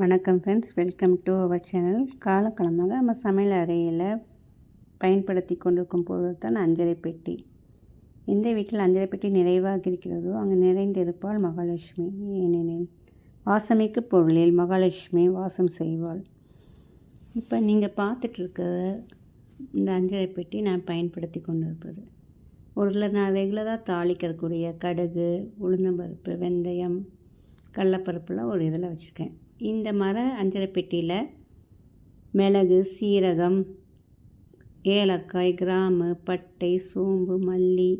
வணக்கம் friends welcome to our channel காலக்காலமாக நம்ம சமையல் அறையில் பயன்படுத்தி கொண்டிருக்கும் பொருள் தான் அஞ்சரை பெட்டி. எந்த வீட்டில் அஞ்சரை பெட்டி நிறைவாக இருக்கிறதோ அங்கே நிறைந்திருப்பாள் மகாலட்சுமி. ஏனெனில் வாசமிக்கு பொருளில் மகாலட்சுமி வாசம் செய்வாள். இப்போ நீங்கள் பார்த்துட்ருக்க இந்த அஞ்சரை பெட்டி நான் பயன்படுத்தி கொண்டிருப்பது. ஒரு நான் ரெகுலராக தாளிக்கிறக்கூடிய கடுகு உளுந்தம்பருப்பு வெந்தயம் கடலப்பருப்புலாம் ஒரு இதில் வச்சுருக்கேன். இந்த மர அஞ்சரை பெட்டியில் மிளகு சீரகம் ஏலக்காய் கிராம்பு பட்டை சோம்பு மல்லி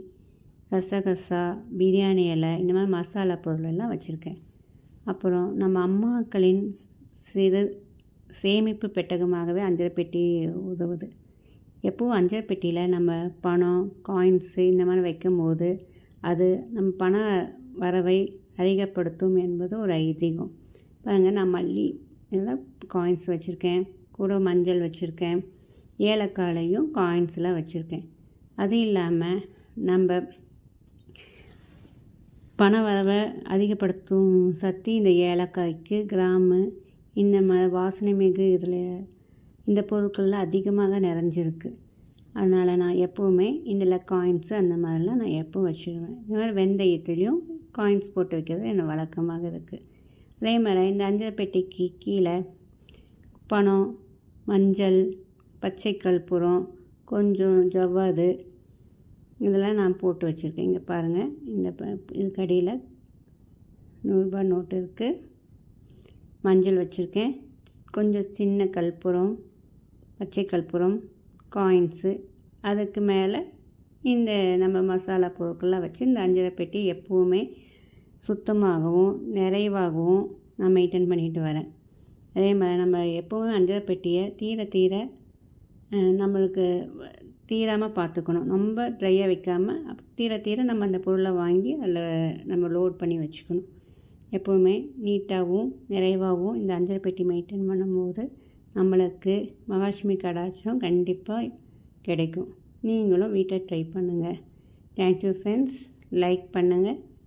கசகசா பிரியாணி இலை இந்த மாதிரி மசாலா பொருளெல்லாம் வச்சுருக்கேன். அப்புறம் நம்ம அம்மாக்களின் சிறு சேமிப்பு பெட்டகமாகவே அஞ்சரை பெட்டி உதவுது. எப்போவும் அஞ்சரை பெட்டியில் நம்ம பணம் காயின்ஸு இந்த மாதிரி வைக்கும்போது அது நம்ம பண வரவை அதிகப்படுத்தும் என்பது ஒரு ஐதீகம். பாருங்கள் நான் மல்லி இதெல்லாம் காயின்ஸ் வச்சுருக்கேன். கூட மஞ்சள் வச்சுருக்கேன். ஏலக்காலையும் காயின்ஸ்லாம் வச்சுருக்கேன். அது இல்லாமல் நம்ம பண வரவை அதிகப்படுத்தும் சக்தி இந்த ஏலக்காய்க்கு கிராமு இந்த ம வாசனை மிகு இதில் இந்த பொருட்களில் அதிகமாக நிறைஞ்சிருக்கு. அதனால் நான் எப்போவுமே இதில் காயின்ஸு அந்த மாதிரிலாம் நான் எப்போ வச்சுருவேன். இந்த மாதிரி வெந்தயத்துலேயும் காயின்ஸ் போட்டு வைக்கிறது எனக்கு வழக்கமாக இருக்குது அதே மாதிரி இந்த அஞ்சல் பெட்டிக்கு கீழே பணம் மஞ்சள் பச்சை கற்பூரம் கொஞ்சம் ஜவ்வாது இதெல்லாம் நான் போட்டு வச்சுருக்கேன். இங்கே பாருங்கள் இந்த இதுக்கு அடியில் நூறுரூபா நோட்டு இருக்குது மஞ்சள் வச்சுருக்கேன். கொஞ்சம் சின்ன கற்பூரம் பச்சை கற்பூரம் காயின்ஸு அதுக்கு மேலே இந்த நம்ம மசாலா பொருட்கள்லாம் வச்சு இந்த அஞ்சரை பெட்டி எப்போவுமே சுத்தமாகவும் நிறைவாகவும் நான் மெயின்டைன் பண்ணிட்டு வரேன். அதே மாதிரி நம்ம எப்போவும் அஞ்சரை பெட்டியை தீர தீர நம்மளுக்கு தீராமல் பார்த்துக்கணும். ரொம்ப ட்ரையாக வைக்காமல் தீர தீர நம்ம அந்த பொருளை வாங்கி அதில் நம்ம லோட் பண்ணி வச்சுக்கணும். எப்போவுமே நீட்டாகவும் நிறைவாகவும் இந்த அஞ்சரை பெட்டி மெயின்டைன் பண்ணும்போது நம்மளுக்கு மகாலட்சுமி கடாட்சம் கண்டிப்பாக கிடைக்கும். நீங்களும் வீட்டை ட்ரை பண்ணுங்கள் தேங்க்யூ ஃப்ரெண்ட்ஸ் லைக் பண்ணுங்கள்